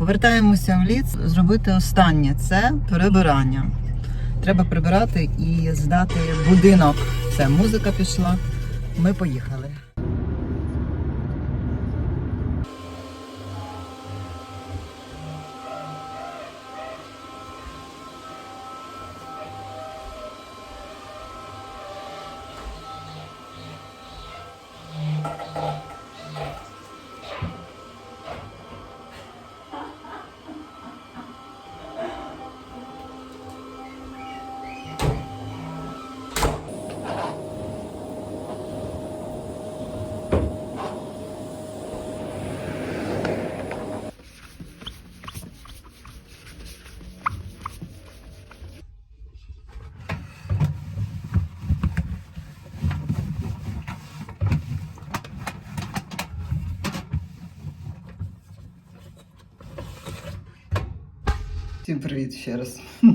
Повертаємося в ліс зробити останнє це прибирання. Треба прибирати і здати будинок. Все, музика пішла. Ми поїхали. Привіт ще раз.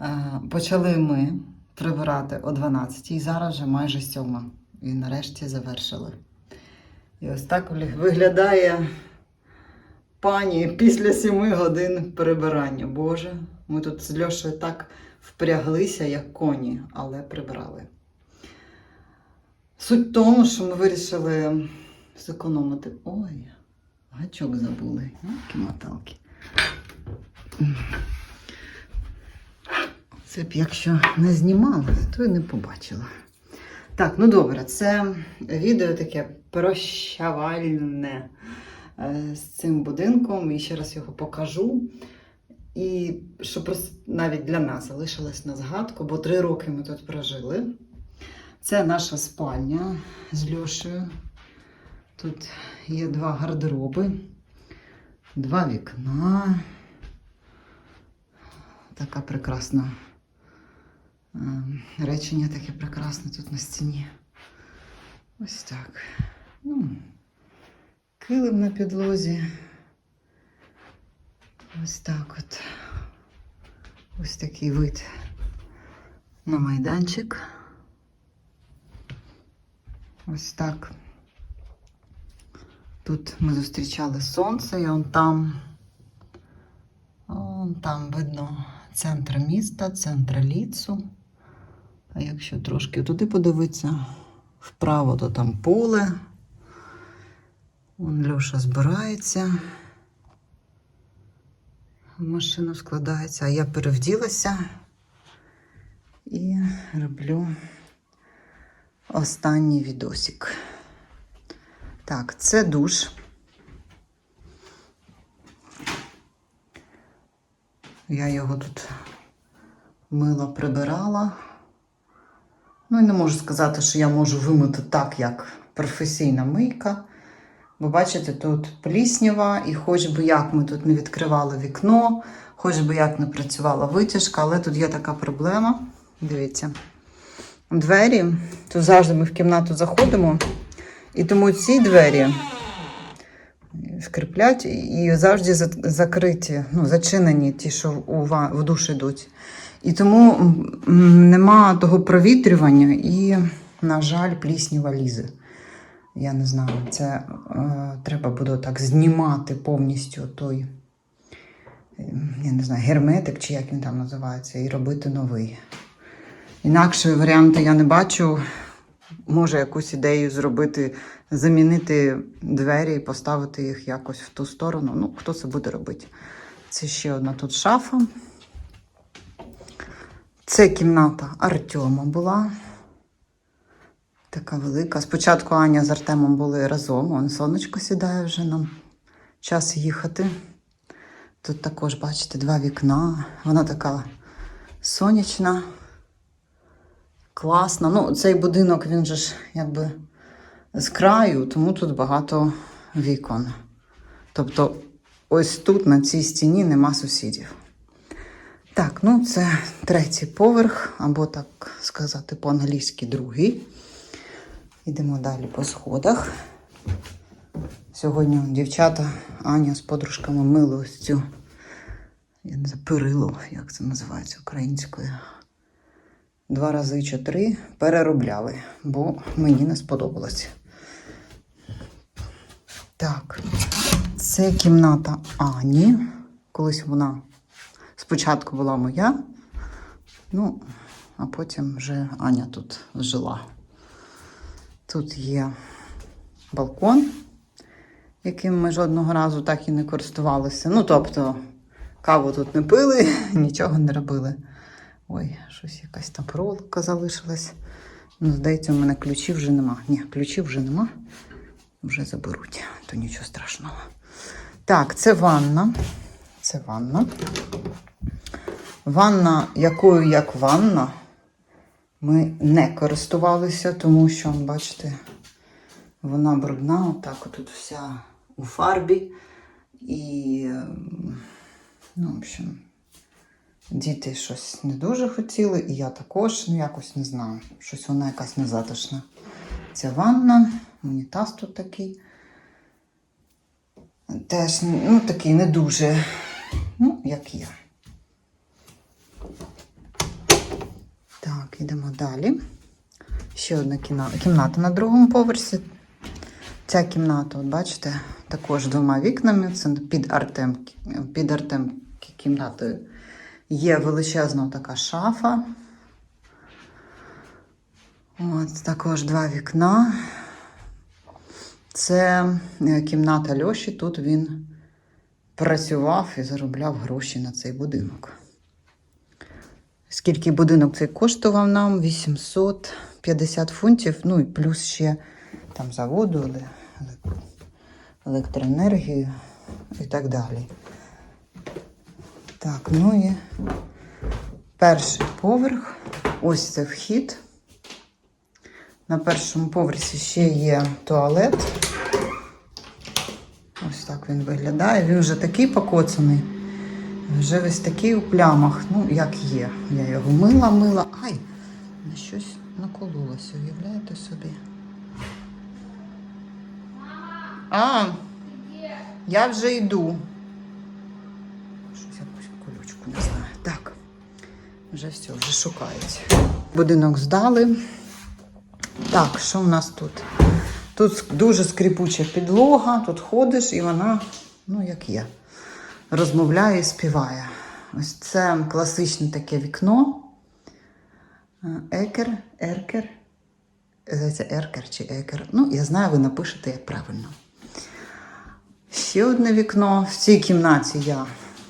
Е, Почали ми прибирати о 12 і зараз вже майже 7. І нарешті завершили. І ось так виглядає пані після 7 годин прибирання. Боже, ми тут з Льошею так впряглися, як коні, але прибирали. Суть в тому, що ми вирішили зекономити. Ой, гачок забули. Які моталки. Це б якщо не знімала, то й не побачила. Так, ну добре, це відео таке прощавальне е, з цим будинком. І ще раз його покажу. І щоб просто навіть для нас залишилось на згадку, бо три роки ми тут прожили. Це наша спальня з Льошею. Тут є два гардероби, два вікна. Така прекрасна е, речення таке прекрасне тут на стіні. Ось так. Ну, килим на підлозі. Ось так от. Ось такий вид на майданчик. Ось так. Тут ми зустрічали сонце, і он там. Он там видно центр міста, центр ліцу. А якщо трошки туди подивитися, вправо, то там поле. Вон Льоша збирається. В Машину складається, а я перевділася і роблю останній відосик. Так, це душ. Я його тут мило прибирала. Ну і не можу сказати, що я можу вимити так, як професійна мийка. Бо бачите, тут пліснява, і хоч би як ми тут не відкривали вікно, хоч би як не працювала витяжка, але тут є така проблема. Дивіться, двері, тут завжди ми в кімнату заходимо, і тому ці двері скриплять і завжди закриті, ну, зачинені ті, що в душ йдуть. І тому нема того провітрювання і, на жаль, плісніва лізе. Я не знаю, це е, треба буде так знімати повністю той, я не знаю, герметик чи як він там називається, і робити новий. Інакшої варіанти я не бачу. Може якусь ідею зробити, замінити двері і поставити їх якось в ту сторону. Ну, хто це буде робити? Це ще одна тут шафа. Це кімната Артема була. Така велика. Спочатку Аня з Артемом були разом. Он сонечко сідає вже нам час їхати. Тут також, бачите, два вікна. Вона така сонячна, класна. Ну, цей будинок, він же ж якби з краю, тому тут багато вікон. Тобто, ось тут, на цій стіні, нема сусідів. Так, ну це третій поверх, або так сказати по-англійськи другий. Йдемо далі по сходах. Сьогодні дівчата Аня з подружками мили ось цю я не знаю, перило, як це називається українською. Два рази чи три переробляли, бо мені не сподобалось. Так, Це кімната Ані. Колись вона спочатку була моя, ну, а потім вже Аня тут жила. Тут є балкон, яким ми жодного разу так і не користувалися. Ну, тобто, каву тут не пили, нічого не робили. Ой, щось якась там проволока залишилась. Ну, здається, у мене ключів вже нема. Ні, ключів вже нема. Вже заберуть, то нічого страшного. Так, це ванна. Це ванна. Ванна, якою як ванна, ми не користувалися, тому що, бачите, вона брудна, отак тут вся у фарбі. І, ем, ну, в общем, діти щось не дуже хотіли, і я також, ну якось не знаю. Щось вона якась незатишна. Ця ванна, унітаз тут такий. Теж ну, такий не дуже, ну, як є. Так, йдемо далі. Ще одна кімната на другому поверсі. Ця кімната, от бачите, також двома вікнами. Це під Артем, під Артем кімнатою. Є величезна така шафа. От, також два вікна. Це е, кімната Льоші. Тут він працював і заробляв гроші на цей будинок. Скільки будинок цей коштував нам? 850 фунтів, ну і плюс ще там за воду, еле- еле- електроенергію і так далі. Так, ну і перший поверх. Ось це вхід. На першому поверсі ще є туалет. Ось так він виглядає. Він вже такий покоцаний. Вже весь такий у плямах. Ну, як є. Я його мила, мила. Ай! На щось накололося, уявляєте собі? А, я вже йду. Вже все, вже шукають. Будинок здали. Так, що в нас тут? Тут дуже скрипуча підлога, тут ходиш і вона, ну як є, розмовляє і співає. Ось це класичне таке вікно. Е, Екер, еркер. Здається, еркер чи екер. Ну, я знаю, ви напишете як правильно. Ще одне вікно. В цій кімнаті я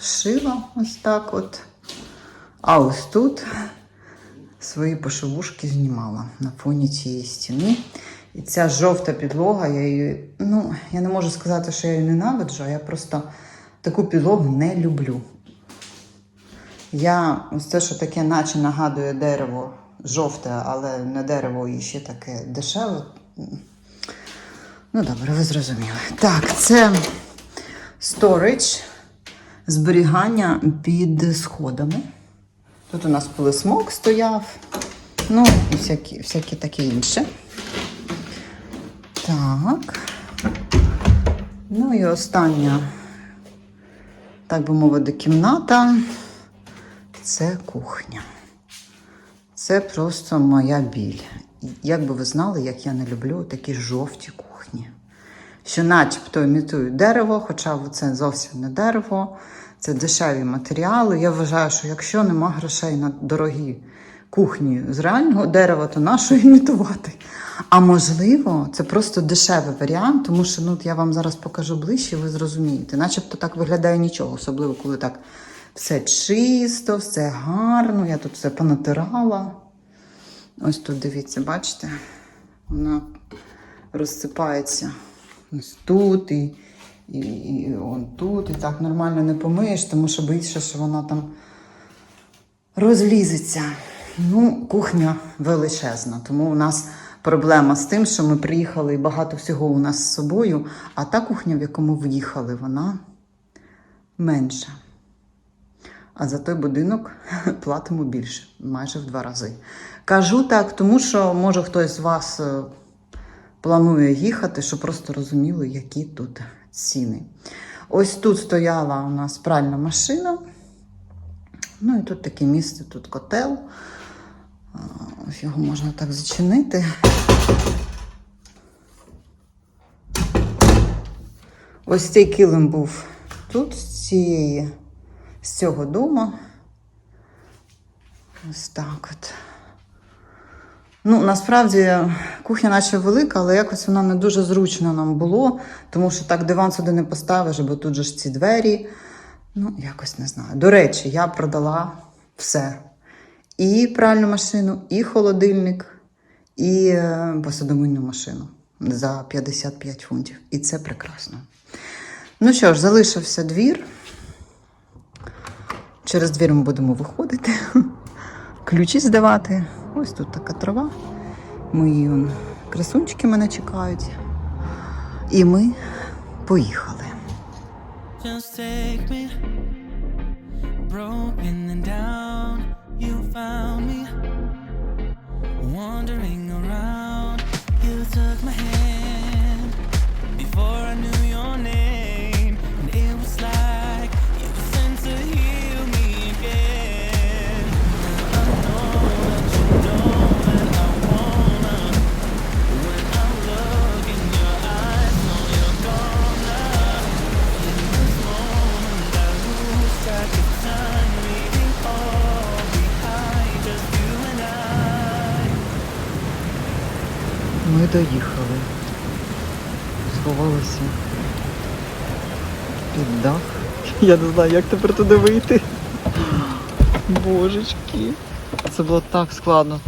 шила ось так от. А ось тут свої пошивушки знімала на фоні цієї стіни. І ця жовта підлога, я її, ну, я не можу сказати, що я її ненавиджу, а я просто таку підлогу не люблю. Я ось це, що таке, наче нагадує дерево жовте, але не дерево і ще таке дешеве. Ну, добре, ви зрозуміли. Так, це storage, зберігання під сходами. Тут у нас полисмок стояв, ну і всякі, всякі таке інше. Так. Ну і остання, так би мовити, кімната. Це кухня. Це просто моя біль. Як би ви знали, як я не люблю такі жовті кухні. Що начебто імітують дерево, хоча це зовсім не дерево, це дешеві матеріали. Я вважаю, що якщо нема грошей на дорогі кухні з реального дерева, то нащо імітувати? А можливо, це просто дешевий варіант, тому що ну, я вам зараз покажу ближче, ви зрозумієте. Начебто так виглядає нічого, особливо коли так все чисто, все гарно. Я тут все понатирала. Ось тут дивіться, бачите? Вона розсипається ось тут і, і, і он тут. І так нормально не помиєш, тому що боїшся, що вона там розлізеться. Ну, кухня величезна, тому у нас проблема з тим, що ми приїхали і багато всього у нас з собою, а та кухня, в яку ми в'їхали, вона менша. А за той будинок платимо більше, майже в два рази. Кажу так, тому що може хтось з вас планує їхати, щоб просто розуміли, які тут ціни. Ось тут стояла у нас пральна машина. Ну і тут таке місце, тут котел. Ось його можна так зачинити. Ось цей килим був тут, з цієї, з цього дому. Ось так от. Ну, насправді кухня наче велика, але якось вона не дуже зручно нам було, тому що так диван сюди не поставиш, бо тут же ж ці двері. Ну, якось не знаю. До речі, я продала все. І пральну машину, і холодильник, і е, посудомийну машину за 55 фунтів. І це прекрасно. Ну що ж, залишився двір. Через двір ми будемо виходити, ключі здавати. Ось тут така трава. Мої он, красунчики мене чекають. І ми поїхали. Just take me broken and down. Доїхали. Сховалися під дах. Я не знаю, як тепер туди вийти. Божечки. Це було так складно.